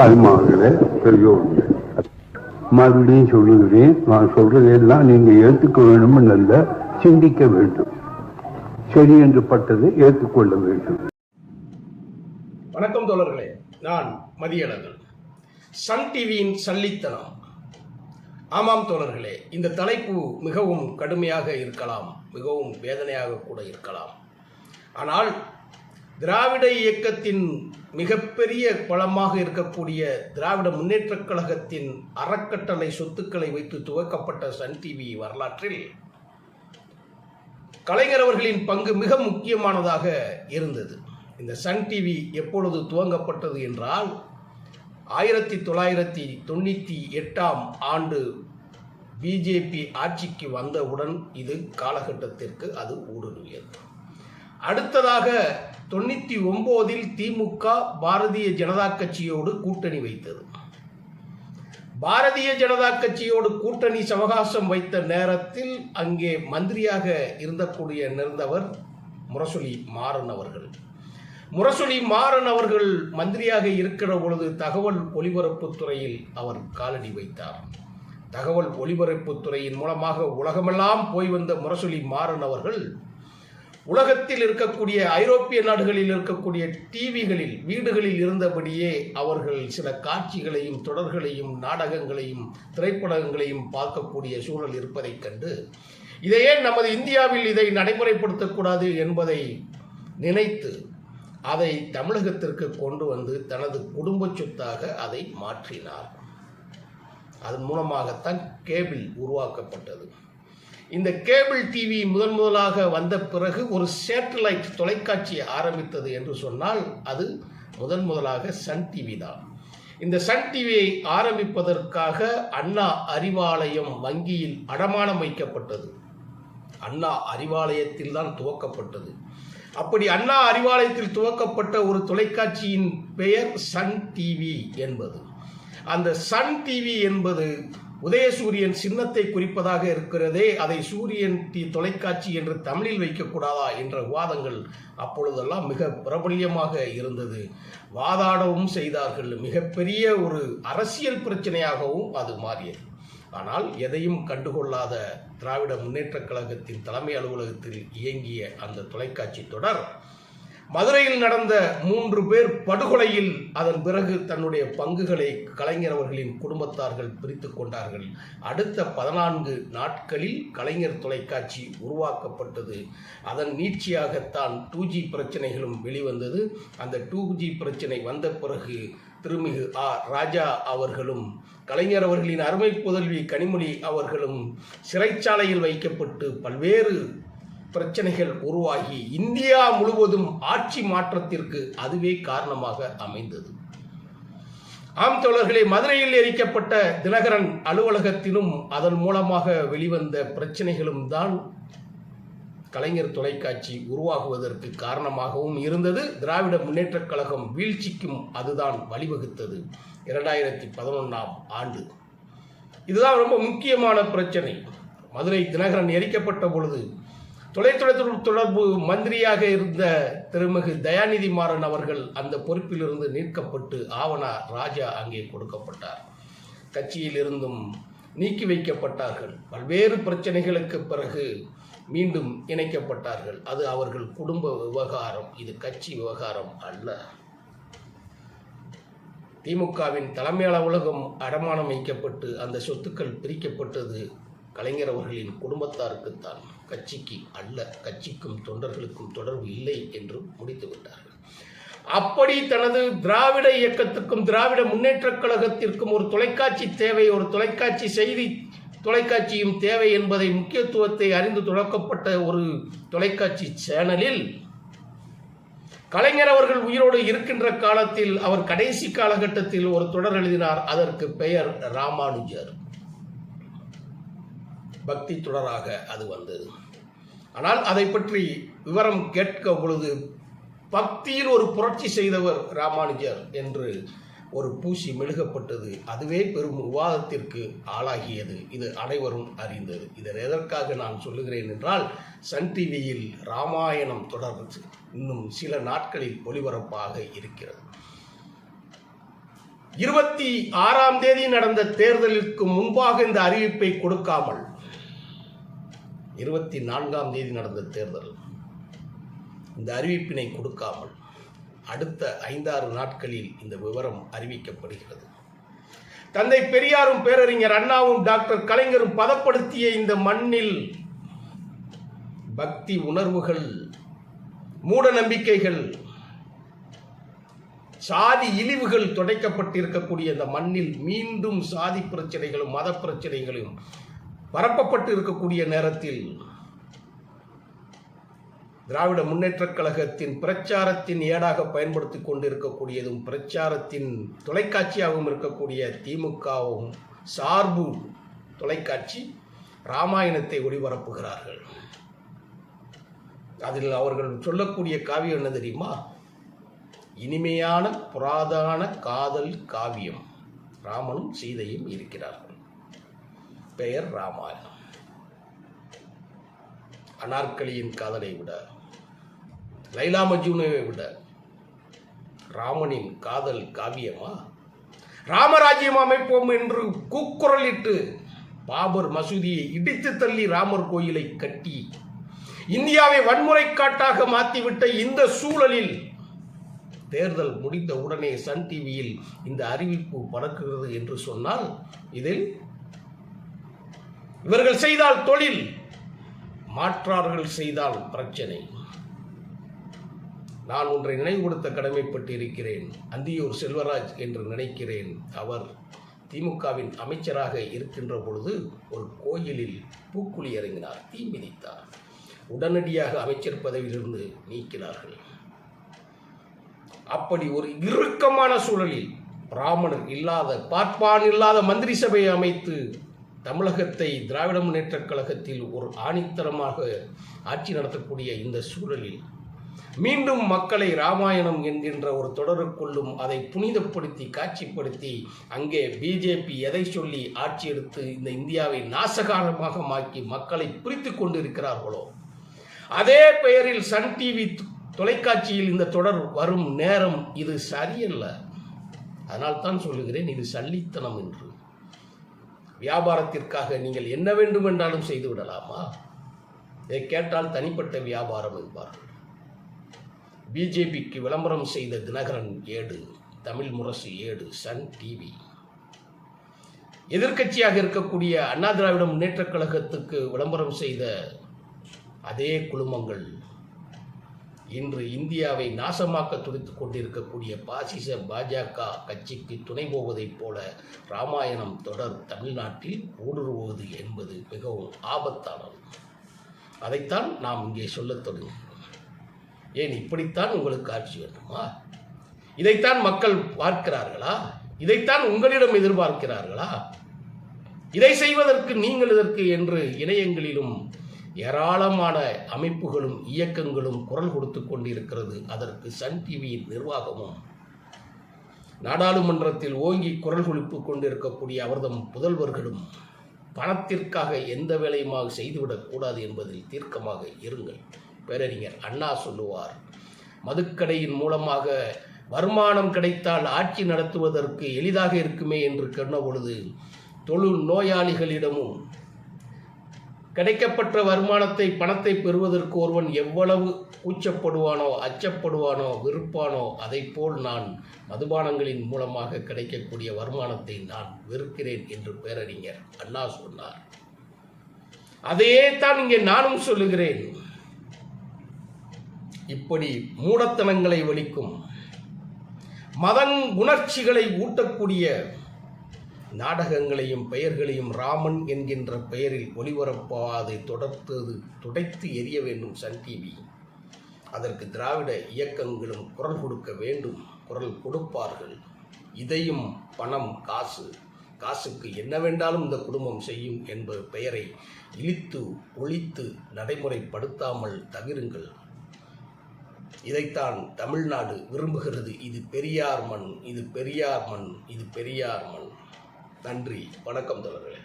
தாய்மார்களே பெரியோர்களே. மறுபடியும் சொல்லுகிறேன் நான் சொல்றதெல்லாம் நீங்க ஏற்றுக்க வேண்டும் அல்ல சிந்திக்க வேண்டும். சரி என்று பட்டது ஏற்றுக்கொள்ள வேண்டும். வணக்கம் தோழர்களே நான் மதியழகன். சன் டிவியின் சல்லித்தனம். ஆமாம் தோழர்களே இந்த தலைப்பு மிகவும் கடுமையாக இருக்கலாம் மிகவும் வேதனையாக கூட இருக்கலாம். ஆனால் திராவிட இயக்கத்தின் மிகப்பெரிய பலமாக இருக்கக்கூடிய திராவிட முன்னேற்றக் கழகத்தின் அறக்கட்டளை சொத்துக்களை வைத்து துவக்கப்பட்ட சன் டிவி வரலாற்றில் கலைஞர் அவர்களின் பங்கு மிக முக்கியமானதாக இருந்தது. இந்த சன் டிவி எப்பொழுது துவங்கப்பட்டது என்றால் ஆயிரத்தி தொள்ளாயிரத்தி தொண்ணூற்றி எட்டாம் ஆண்டு பிஜேபி ஆட்சிக்கு வந்தவுடன் இது காலகட்டத்திற்கு அது ஊடுருவியது. அடுத்ததாக தொண்ணூற்றி ஒம்போதில் திமுக பாரதிய ஜனதா கட்சியோடு கூட்டணி வைத்தது. பாரதிய ஜனதா கட்சியோடு கூட்டணி சவகாசம் வைத்த நேரத்தில் அங்கே மந்திரியாக இருந்தக்கூடிய நிறந்தவர் முரசொலி மாறன் அவர்கள். முரசொலி மாறன் அவர்கள் மந்திரியாக இருக்கிற பொழுது தகவல் ஒலிபரப்புத்துறையில் அவர் காலடி வைத்தார். தகவல் ஒலிபரப்புத்துறையின் மூலமாக உலகமெல்லாம் போய் வந்த முரசொலி மாறன் அவர்கள் உலகத்தில் இருக்கக்கூடிய ஐரோப்பிய நாடுகளில் இருக்கக்கூடிய டிவிகளில் வீடுகளில் இருந்தபடியே அவர்கள் சில காட்சிகளையும் தொடர்களையும் நாடகங்களையும் திரைப்படங்களையும் பார்க்கக்கூடிய சூழல் இருப்பதைக் கண்டு இதையே நமது இந்தியாவில் இதை நடைமுறைப்படுத்தக்கூடாது என்பதை நினைத்து அதை தமிழகத்திற்கு கொண்டு வந்து தனது குடும்ப சொத்தாக அதை மாற்றினார். அதன் மூலமாகத்தான் கேபிள் உருவாக்கப்பட்டது. இந்த கேபிள் டிவி முதன் முதலாக வந்த பிறகு ஒரு சேட்டலைட் தொலைக்காட்சி ஆரம்பித்தது என்று சொன்னால் அது முதன் முதலாக சன் டிவி தான். இந்த சன் டிவியை ஆரம்பிப்பதற்காக அண்ணா அறிவாலயம் வங்கியில் அடமானம் வைக்கப்பட்டது. அண்ணா அறிவாலயத்தில் தான் துவக்கப்பட்டது. அப்படி அண்ணா அறிவாலயத்தில் துவக்கப்பட்ட ஒரு தொலைக்காட்சியின் பெயர் சன் டிவி என்பது. அந்த சன் டிவி என்பது உதயசூரியன் சின்னத்தை குறிப்பதாக இருக்கிறதே அதை சூரியன் டி தொலைக்காட்சி என்று தமிழில் வைக்கக்கூடாதா என்ற விவாதங்கள் அப்பொழுதெல்லாம் மிக பிரபல்யமாக இருந்தது. வாதாடவும் செய்தார்கள். மிகப்பெரிய ஒரு அரசியல் பிரச்சனையாகவும் அது மாறியது. ஆனால் எதையும் கண்டுகொள்ளாத திராவிட முன்னேற்றக் கழகத்தின் தலைமை அலுவலகத்தில் இயங்கிய அந்த தொலைக்காட்சி தொடர் மதுரையில் நடந்த மூன்று பேர் படுகொலையில் அதன் பிறகு தன்னுடைய பங்குகளை கலைஞர் அவர்களின் குடும்பத்தார்கள் பிரித்து கொண்டார்கள். அடுத்த பதினான்கு நாட்களில் கலைஞர் தொலைக்காட்சி உருவாக்கப்பட்டது. அதன் நீட்சியாகத்தான் டூ ஜி பிரச்சனைகளும் வெளிவந்தது. அந்த டூ ஜி பிரச்சனை வந்த பிறகு திருமிகு ஆ ராஜா அவர்களும் கலைஞர் அவர்களின் அருமை புதல்வி கனிமொழி அவர்களும் சிறைச்சாலையில் வைக்கப்பட்டு பல்வேறு பிரச்சனைகள் உருவாகி இந்தியா முழுவதும் ஆட்சி மாற்றத்திற்கு அதுவே காரணமாக அமைந்தது. ஆம் தோழர்களே மதுரையில் எரிக்கப்பட்ட தினகரன் அலுவலகத்திலும் அதன் மூலமாக வெளிவந்த பிரச்சனைகளும் தான் கலைஞர் தொலைக்காட்சி உருவாகுவதற்கு காரணமாகவும் இருந்தது. திராவிட முன்னேற்றக் கழகம் வீழ்ச்சிக்கும் அதுதான் வழிவகுத்தது இரண்டாயிரத்தி பதினொன்றாம் ஆண்டு. இதுதான் ரொம்ப முக்கியமான பிரச்சனை. மதுரை தினகரன் எரிக்கப்பட்ட பொழுது தொலைத்தொடர்பு தொடர்பு மந்திரியாக இருந்த திருமிகு தயாநிதி மாறன் அவர்கள் அந்த பொறுப்பிலிருந்து நீக்கப்பட்டு ஆவணா ராஜா அங்கே கொடுக்கப்பட்டார். கட்சியில் இருந்தும் நீக்கி வைக்கப்பட்டார்கள். பல்வேறு பிரச்சனைகளுக்கு பிறகு மீண்டும் இணைக்கப்பட்டார்கள். அது அவர்கள் குடும்ப விவகாரம். இது கட்சி விவகாரம் அல்ல. திமுகவின் தலைமை அலுவலகம் அடமானம் வைக்கப்பட்டு அந்த சொத்துக்கள் பிரிக்கப்பட்டது கலைஞர் அவர்களின் குடும்பத்தாருக்குத்தான் கட்சிக்கு அல்ல கட்சிக்கும் தொண்டர்களுக்கும் தொடர்பு இல்லை என்று முடித்து விட்டார்கள். அப்படி தனது திராவிட இயக்கத்துக்கும் திராவிட முன்னேற்றக் கழகத்திற்கும் ஒரு தொலைக்காட்சி தேவை ஒரு தொலைக்காட்சி செய்தி தொலைக்காட்சியும் தேவை என்பதை முக்கியத்துவத்தை அறிந்து தொடக்கப்பட்ட ஒரு தொலைக்காட்சி சேனலில் கலைஞர் அவர்கள் உயிரோடு இருக்கின்ற காலத்தில் அவர் கடைசி காலகட்டத்தில் ஒரு தொடர் எழுதினார் அதற்கு பெயர் ராமானுஜர். பக்தி தொடராக அது வந்தது. ஆனால் அதை பற்றி விவரம் கேட்க பொழுது பக்தியில் ஒரு புரட்சி செய்தவர் ராமானுஜர் என்று ஒரு பூசி மெழுகப்பட்டது. அதுவே பெரும் விவாதத்திற்கு ஆளாகியது. இது அனைவரும் அறிந்தது. இதை எதற்காக நான் சொல்லுகிறேன் என்றால் சன் டிவியில் ராமாயணம் தொடர் இன்னும் சில நாட்களில் ஒளிபரப்பாக இருக்கிறது. இருபத்தி ஆறாம் தேதி நடந்த தேர்தலுக்கு முன்பாக இந்த அறிவிப்பை கொடுக்காமல் இருபத்தி நான்காம் தேதி நடந்த தேர்தல். இந்த அறிவிப்பினை கொடுக்காமல் அடுத்த ஐந்தாறு நாட்களில் இந்த விவரம் அறிவிக்கப்படுகிறது. தந்தை பெரியாரும் பேரறிஞர் அண்ணாவும் டாக்டர் கலைஞரும் பதப்படுத்திய இந்த மண்ணில் பக்தி உணர்வுகள் மூட நம்பிக்கைகள் சாதி இழிவுகள் துடைக்கப்பட்டிருக்கக்கூடிய இந்த மண்ணில் மீண்டும் சாதி பிரச்சனைகளும் மத பிரச்சனைகளும் பரப்பப்பட்டு இருக்கக்கூடிய நேரத்தில் திராவிட முன்னேற்றக் கழகத்தின் பிரச்சாரத்தின் ஏடாக பயன்படுத்திக் கொண்டிருக்கக்கூடியதும் பிரச்சாரத்தின் தொலைக்காட்சியாகவும் இருக்கக்கூடிய திமுகவும் சார்பு தொலைக்காட்சி ராமாயணத்தை ஒளிபரப்புகிறார்கள். அதில் அவர்கள் சொல்லக்கூடிய காவியம் என்ன தெரியுமா? இனிமையான புராதான காதல் காவியம். ராமனும் சீதையும் இருக்கிறார்கள். பெயர் ராமாயணம். அனார்கலியின் காதலை விட லைலா மஜ்னுவை விட ராமனின் காதல் காவியமா? ராமராஜ்யம் அமைப்போம் என்று கூக்குரலிட்டு பாபர் மசூதியை இடித்து தள்ளி ராமர் கோயிலை கட்டி இந்தியாவை வன்முறை காட்டாக மாற்றிவிட்ட இந்த சூழலில் தேர்தல் முடிந்த உடனே சன் டிவியில் இந்த அறிவிப்பு பறக்கிறது என்று சொன்னால் இதில் இவர்கள் செய்தால் தொழில் மாற்றார்கள் செய்தால் பிரச்சனை. நான் ஒன்றை நினைவுபடுத்த கடமைப்பட்டு இருக்கிறேன் அந்தியூர் செல்வராஜ் என்று நினைக்கிறேன். அவர் திமுகவின் அமைச்சராக இருக்கின்ற பொழுது ஒரு கோயிலில் பூக்குழி இறங்கினார். தீ மிதித்தார். உடனடியாக அமைச்சர் பதவியிலிருந்து நீக்கினார்கள். அப்படி ஒரு இறுக்கமான சூழலில் பிராமணர் இல்லாத பார்ப்பான் இல்லாத மந்திரி சபையை அமைத்து தமிழகத்தை திராவிட முன்னேற்றக் கழகத்தில் ஒரு ஆணித்தரமாக ஆட்சி நடத்தக்கூடிய இந்த சூழலில் மீண்டும் மக்களை ராமாயணம் என்கின்ற ஒரு தொடருக்குள்ளும் அதை புனிதப்படுத்தி காட்சிப்படுத்தி அங்கே பிஜேபி எதை சொல்லி ஆட்சி எடுத்து இந்த இந்தியாவை நாசகாரமாக மாக்கி மக்களை பிரித்து கொண்டிருக்கிறார்களோ? அதே பெயரில் சன் டிவி தொலைக்காட்சியில் இந்த தொடர் வரும் நேரம் இது சரியல்ல. அதனால் தான் சொல்லுகிறேன் இது சல்லித்தனம் என்று. வியாபாரத்திற்காக நீங்கள் என்ன வேண்டும் என்றாலும் செய்து விடலாமா? இதை கேட்டால் தனிப்பட்ட வியாபாரம் என்பார்கள் பிஜேபிக்கு விளம்பரம் செய்த தினகரன் ஏடு தமிழ் முரசு ஏடு சன் டிவி. எதிர்க்கட்சியாக இருக்கக்கூடிய அண்ணா திராவிட முன்னேற்றக் கழகத்துக்கு விளம்பரம் செய்த அதே குழுமங்கள் இன்று இந்தியாவை நாசமாக்க துடித்து கொண்டிருக்கக்கூடிய பாசிச பாஜக கட்சிக்கு துணை போவதைப் போல ராமாயணம் தொடர் தமிழ்நாட்டில் ஊடுருவது என்பது மிகவும் ஆபத்தானது. அதைத்தான் நாம் இங்கே சொல்லத் தொடங்குகிறோம். ஏன் இப்படித்தான் உங்களுக்கு ஆட்சி வேண்டுமா? இதைத்தான் மக்கள் பார்க்கிறார்களா? இதைத்தான் உங்களிடம் எதிர்பார்க்கிறார்களா? இதை செய்வதற்கு நீங்கள் இதற்கு என்று இணையங்களிலும் ஏராளமான அமைப்புகளும் இயக்கங்களும் குரல் கொடுத்து கொண்டிருக்கிறது. அதற்கு சன் டிவியின் நிர்வாகமும் நாடாளுமன்றத்தில் ஓங்கி குரல் கொடுத்து கொண்டிருக்கக்கூடிய அவர்தம் புதல்வர்களும் பணத்திற்காக எந்த வேலையுமாக செய்துவிடக்கூடாது என்பதில் தீர்க்கமாக இருங்கள். பேரறிஞர் அண்ணா சொல்லுவார் மதுக்கடையின் மூலமாக வருமானம் கிடைத்தால் ஆட்சி நடத்துவதற்கு எளிதாக இருக்குமே என்று சொன்ன பொழுது தொழு நோயாளிகளிடமும் கிடைக்கப்பட்ட வருமானத்தை பணத்தை பெறுவதற்கு ஒருவன் எவ்வளவு கூச்சப்படுவானோ அச்சப்படுவானோ வெறுப்பானோ அதைப்போல் நான் மதுபானங்களின் மூலமாக கிடைக்கக்கூடிய வருமானத்தை நான் வெறுக்கிறேன் என்று பேரறிஞர் அண்ணா சொன்னார். அதையே தான் இங்கே நானும் சொல்லுகிறேன். இப்படி மூடத்தனங்களை ஒழிக்கும் மதன் உணர்ச்சிகளை ஊட்டக்கூடிய நாடகங்களையும் பெயர்களையும் ராமன் என்கின்ற பெயரில் ஒளிபரப்பாதை தொடர்த்தது துடைத்து எரிய வேண்டும் சன் டிவி அதற்கு திராவிட இயக்கங்களும் குரல் கொடுக்க வேண்டும் குரல் கொடுப்பார்கள். இதையும் பணம் காசு. காசுக்கு என்ன வேண்டாலும் இந்த குடும்பம் செய்யும் என்பது பெயரை இழித்து ஒழித்து நடைமுறைப்படுத்தாமல் தவிருங்கள். இதைத்தான் தமிழ்நாடு விரும்புகிறது. இது பெரியார் மண் இது பெரியார் மண் இது பெரியார் மண். நன்றி. வணக்கம் தொடர்களே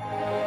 thank you